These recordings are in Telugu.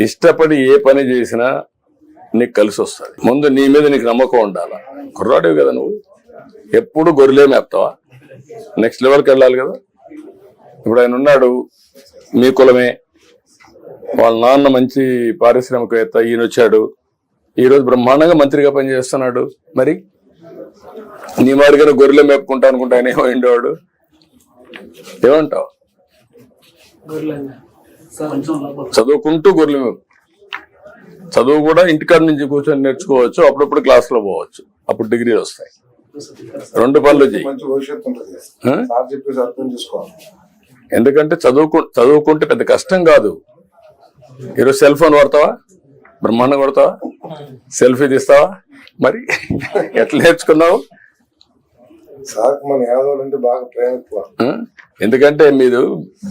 ఇష్టపడి ఏ పని చేసినా నీకు కలిసి వస్తుంది. ముందు నీ మీద నీకు నమ్మకం ఉండాలా? కుర్రాడివి కదా నువ్వు. ఎప్పుడు గొర్రెలే మేపుతావా? నెక్స్ట్ లెవెల్కి వెళ్ళాలి కదా. ఇప్పుడు ఆయన ఉన్నాడు మీ కులమే. వాళ్ళ నాన్న మంచి పారిశ్రామికవేత్త ఈయన వచ్చాడు. ఈరోజు బ్రహ్మాండంగా మంత్రిగా పనిచేస్తున్నాడు. మరి? నీ మాదిరిగా గొర్రెలు మేపుకుంటా అనుకుంటా ఆయన ఏమో ఉండేవాడు? ఏమంటావు? చదువుకుంటూ గొర్రెలు చదువు కూడా ఇంటికాడ నుంచి కూర్చొని నేర్చుకోవచ్చు అప్పుడప్పుడు క్లాసులో పోవచ్చు. అప్పుడు డిగ్రీలు వస్తాయి. రెండు పనులు చెయ్యి. మంచి భవిష్యత్తు ఉంటుంది. ఆ? సార్ చెప్పేసి అర్థం చేసుకోవాలి. ఎందుకంటే చదువుకు చదువుకుంటే పెద్ద కష్టం కాదు. ఈరోజు సెల్ ఫోన్ వాడతావా? బ్రహ్మాండం కొడతావా సెల్ఫీ తీస్తావా? మరి ఎట్లా నేర్చుకున్నావు? సార్ మన యాదవులు అంటే బాగా ప్రేమ ఎందుకంటే మీరు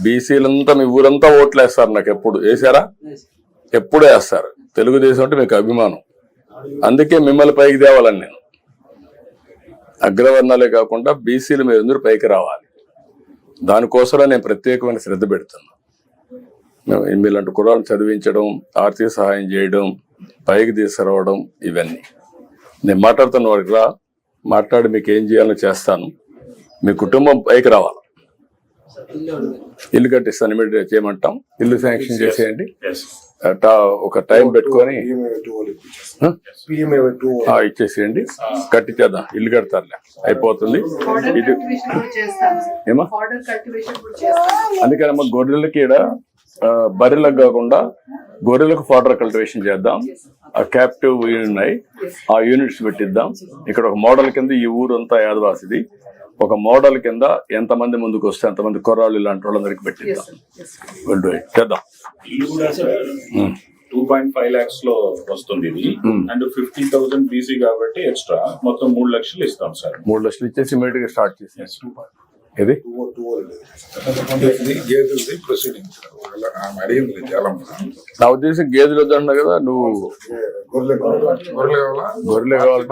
బీసీలంతా మీ ఊరంతా ఓట్లు వేస్తారు నాకు ఎప్పుడు. వేసారా ఎప్పుడు వేస్తారు. తెలుగుదేశం అంటే మీకు అభిమానం. అందుకే మిమ్మల్ని పైకి తేవాలని నేను. అగ్రవర్ణాలే కాకుండా బీసీలు మీరు అందరూ పైకి రావాలి. దానికోసమే నేను ప్రత్యేకమైన శ్రద్ధ పెడుతున్నాను మీలాంటి కుర్రాలను చదివించడం ఆర్థిక సహాయం చేయడం పైకి తీసుకురావడం ఇవన్నీ. నేను మాట్లాడుతున్న వాడికి రా. మాట్లాడి మీకు ఏం చేయాలో చేస్తాను. మీ కుటుంబం పైకి రావాలి. ఇల్లు కట్టిస్తాను ఇమీడియట్ చేయమంటాం. ఇల్లు శాంక్షన్ చేసేయండి. ఒక టైం పెట్టుకొని ఇచ్చేసేయండి. కట్టించేద్దాం ఇల్లు కడతారులే. అయిపోతుంది. ఇది ఏమా? అందుకని అమ్మ గొర్రెలకి ఈడ ఆ, బర్రెలకు కాకుండా గొర్రెలకు ఫాడర్ కల్టివేషన్ చేద్దాం. ఆ క్యాప్టివ్ ఉన్నాయి. ఆ యూనిట్స్ పెట్టిద్దాం. ఇక్కడ ఒక మోడల్ కింద ఈ ఊరంతా యాదవాసిది. ఒక మోడల్ కింద ఎంతమంది ముందుకు వస్తే ఎంతమంది కుర్రాళ్ళు ఇలాంటి వాళ్ళందరికీ పెట్టిద్దాం. చేద్దాం. టూ పాయింట్ ఫైవ్ లాక్స్లో వస్తుంది ఇది. అండ్ ఫిఫ్టీ థౌసండ్ బీసీ కాబట్టి ఎక్స్ట్రా మొత్తం మూడు లక్షలు ఇస్తాం సార్. మూడు లక్షలు ఇచ్చేసి ఇమీడియట్గా స్టార్ట్ చేసేసి ఇది నా ఉద్దేశం గేదెలు వద్దన్నా కదా నువ్వు గొర్రెలు కావాలా? గొర్రెలే కావాలి?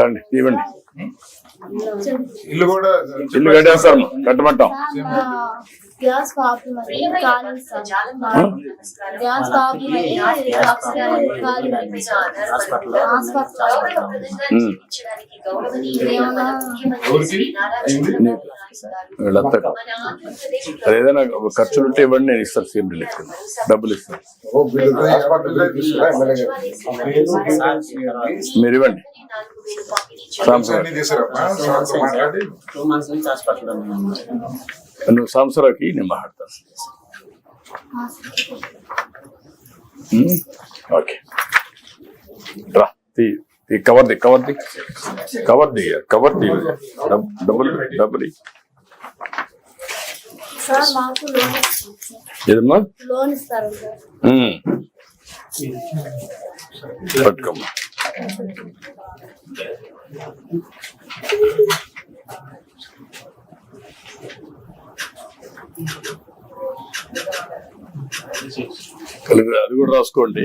రండి ఇవ్వండి. ఇల్లు కూడా ఇల్లు కట్టేస్తారు కట్టమంటాం. గ్యాస్ గ్యాస్ కాపీ వీళ్ళంతా ఏదైనా ఖర్చులు ఉంటే ఇవ్వండి నేను ఇస్తాను సీఎం రిలీఫ్ డబ్బులు ఇస్తాను. మీరు ఇవ్వండి. నువ్వు సాంసరాకి నేను మాట్లాడతాను. ఓకే. రా తీ. Cover the cover the. Cover the cover the. Dub- డబ్బులు డబ్బులు ఇ. సార్ మాకు లోన్ ఇస్తారు సార్. ఏదమ్మా. పట్టుకోమ్మా. అది కూడా రాసుకోండి.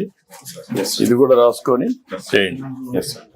ఇది కూడా రాసుకొని చేయండి.